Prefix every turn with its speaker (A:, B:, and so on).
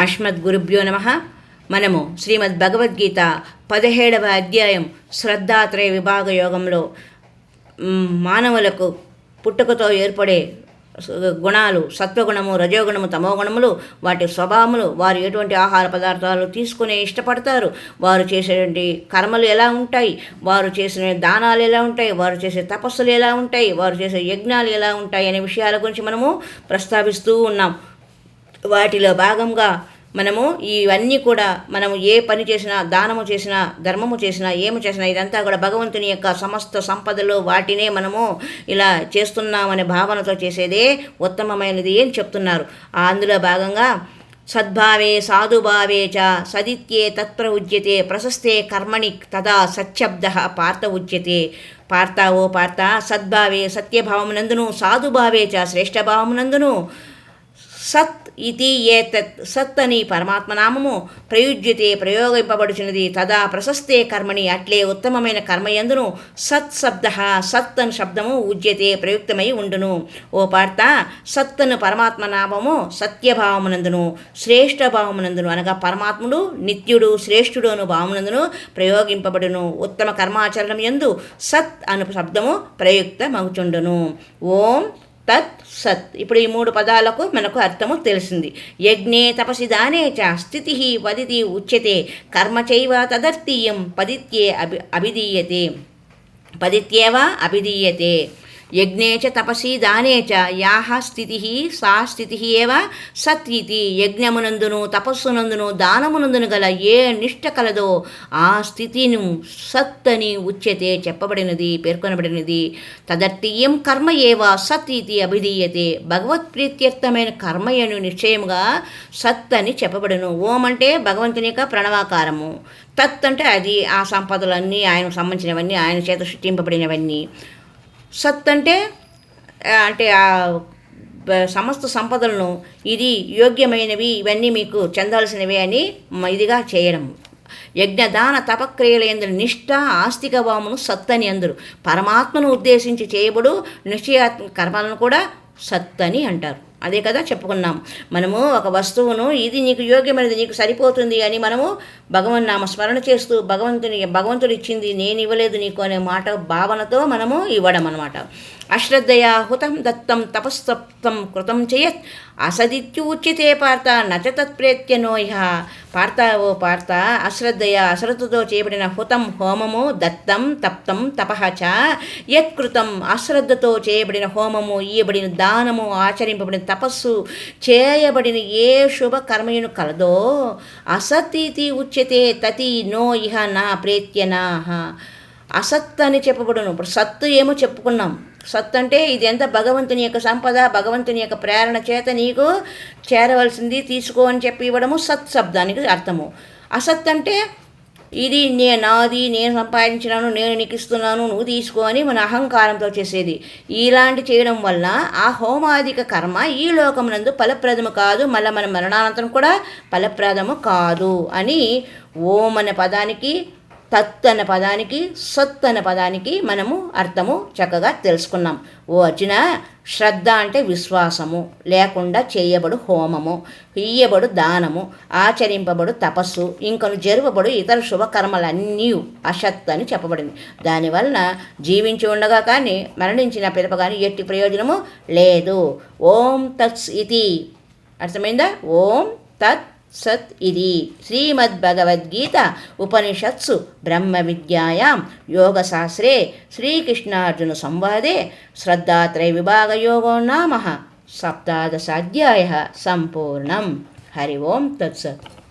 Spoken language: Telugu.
A: అస్మద్ గురుభ్యో నమ. మనము శ్రీమద్ భగవద్గీత పదిహేడవ అధ్యాయం శ్రద్ధాత్రయ విభాగ యోగంలో మానవులకు పుట్టుకతో ఏర్పడే గుణాలు సత్వగుణము రజోగుణము తమోగుణములు వాటి స్వభావములు వారు ఎటువంటి ఆహార పదార్థాలు తీసుకునే ఇష్టపడతారు వారు చేసేటువంటి కర్మలు ఎలా ఉంటాయి వారు చేసిన దానాలు ఎలా ఉంటాయి వారు చేసే తపస్సులు ఎలా ఉంటాయి వారు చేసే యజ్ఞాలు ఎలా ఉంటాయి అనే విషయాల గురించి మనము ప్రస్తావిస్తూ ఉన్నాం. వాటిలో భాగంగా మనము ఇవన్నీ కూడా మనము ఏ పని చేసినా దానము చేసినా ధర్మము చేసినా ఏమి చేసినా ఇదంతా కూడా భగవంతుని యొక్క సమస్త సంపదలు వాటినే మనము ఇలా చేస్తున్నామనే భావనతో చేసేదే ఉత్తమమైనది అని చెప్తున్నారు. అందులో భాగంగా సద్భావే సాధుభావే చ సదిత్యే తత్ర ఉచ్యతే ప్రశస్తే కర్మణి తదా సత్యబ్ద పార్థ ఉచ్యతే పార్థ ఓ పార్థ సద్భావే సత్యభావమునందును సాధుభావే చ శ్రేష్టభావమునందును సత్ ఇది ఏతత్ సత్ అని పరమాత్మనామము ప్రయుజ్యతే ప్రయోగింపబడుచున్నది. తదా ప్రశస్తే కర్మణి అట్లే ఉత్తమమైన కర్మయందును సత్ శబ్ద సత్ అని శబ్దము ఉజ్యతే ప్రయుక్తమై ఉండును. ఓ పార్త సత్ అను పరమాత్మనామము సత్యభావమునందును శ్రేష్ఠ భావమునందును అనగా పరమాత్ముడు నిత్యుడు శ్రేష్ఠుడు అను భావమునందును ప్రయోగింపబడును. ఉత్తమ కర్మాచరణం యందు సత్ అను శబ్దము ప్రయుక్తమగుచుండును. ఓం తత్ సత్. ఇప్పుడు ఈ మూడు పదాలకు మనకు అర్థము తెలిసింది. యజ్ఞే తపసి దానే చ స్థితి వదితి ఉచ్యతే. కర్మ చైవ తదర్థీయం పదిత్యే అభి అభిధీయతే పదిత్యేవ అభిధీయతే యజ్ఞే చ తపసి దానే చ యాహ స్థితి సా స్థితి ఏవ సత్ ఇతి యజ్ఞమునందును తపస్సునందును దానమునందును గల ఏ నిష్ట కలదో ఆ స్థితిను సత్ అని ఉచ్యతే చెప్పబడినది పేర్కొనబడినది. తదర్థీయం కర్మ ఏవ సత్ ఇది అభిధీయతే భగవత్ప్రీత్యర్థమైన కర్మయను నిశ్చయముగా సత్ అని చెప్పబడును. ఓం అంటే భగవంతుని యొక్క ప్రణవాకారము. తత్ అంటే అది ఆ సంపదలన్నీ ఆయనకు సంబంధించినవన్నీ ఆయన చేత సృష్టింపబడినవన్నీ. సత్ అంటే అంటే ఆ సమస్త సంపదలను ఇది యోగ్యమైనవి ఇవన్నీ మీకు చెందాల్సినవి అని ఇదిగా చేయడం. యజ్ఞదాన తపక్రియలు ఎందు నిష్ఠ ఆస్తిక భావమును సత్ అని అందరు. పరమాత్మను ఉద్దేశించి చేయబడు నిశ్చయాత్మక కర్మలను కూడా సత్ అని అంటారు. అదే కదా చెప్పుకున్నాం. మనము ఒక వస్తువును ఇది నీకు యోగ్యమైనది నీకు సరిపోతుంది అని మనము భగవన్ నామ స్మరణ చేస్తూ భగవంతుని భగవంతుడు ఇచ్చింది నేను ఇవ్వలేదు నీకు అనే మాట భావనతో మనము ఇవ్వడం అనమాట అశ్రద్ధయా హుతం దత్తం తపస్తప్తం కృతం చేయత్. అసదిత్యుచ్యతే పార్త నచ తత్ప్రేత్యనోయ పార్త ఓ పార్త అశ్రద్ధయ అశ్రద్ధతో చేయబడిన హుతం హోమము దత్తం తప్తం తపహచ చ. యత్కృతం అశ్రద్ధతో చేయబడిన హోమము ఇయ్యబడిన దానము ఆచరింపబడిన తపస్సు చేయబడిన ఏ శుభ కర్మయును కలదో అసతీతి ఉచ్యతే తతి నో ఇహ నా ప్రేత్యనాహ. అసత్ అని చెప్పబడును. ఇప్పుడు సత్తు ఏమో చెప్పుకున్నాం. సత్ అంటే ఇది ఎంత భగవంతుని యొక్క సంపద భగవంతుని యొక్క ప్రేరణ చేత నీకు చేరవలసింది తీసుకో అని చెప్పి ఇవ్వడము సత్ శబ్దానికి అర్థము. అసత్ అంటే ఇది నే నాది నేను సంపాదించినాను నేను నీకు ఇస్తున్నాను నువ్వు తీసుకో అని మన అహంకారంతో చేసేది. ఇలాంటి చేయడం వల్ల ఆ హోమాదిక కర్మ ఈ లోకమునందు ఫలప్రదము కాదు మళ్ళీ మన మరణానంతరం కూడా ఫలప్రదము కాదు అని ఓం అనే పదానికి తత్ అన్న పదానికి సత్ అన్న పదానికి మనము అర్థము చక్కగా తెలుసుకున్నాం. ఓ అర్జున శ్రద్ధ అంటే విశ్వాసము లేకుండా చేయబడు హోమము ఇయ్యబడు దానము ఆచరింపబడు తపస్సు ఇంకను జరుపబడు ఇతర శుభకర్మలన్నీ అసత్ అని చెప్పబడింది. దానివలన జీవించి ఉండగా కానీ మరణించిన పిలప కానీ ఎట్టి ప్రయోజనము లేదు. ఓం తత్స్ ఇది అర్థమైందా? ఓం తత్ సత్ ఇది శ్రీమద్భగవద్గీత ఉపనిషత్సు బ్రహ్మ విద్యాయాం యోగశాస్త్రే శ్రీకృష్ణార్జున సంవాదే శ్రద్ధాత్రయ విభాగయోగో నామ సప్తాదశాధ్యాయ సంపూర్ణం హరి ఓం తత్సత్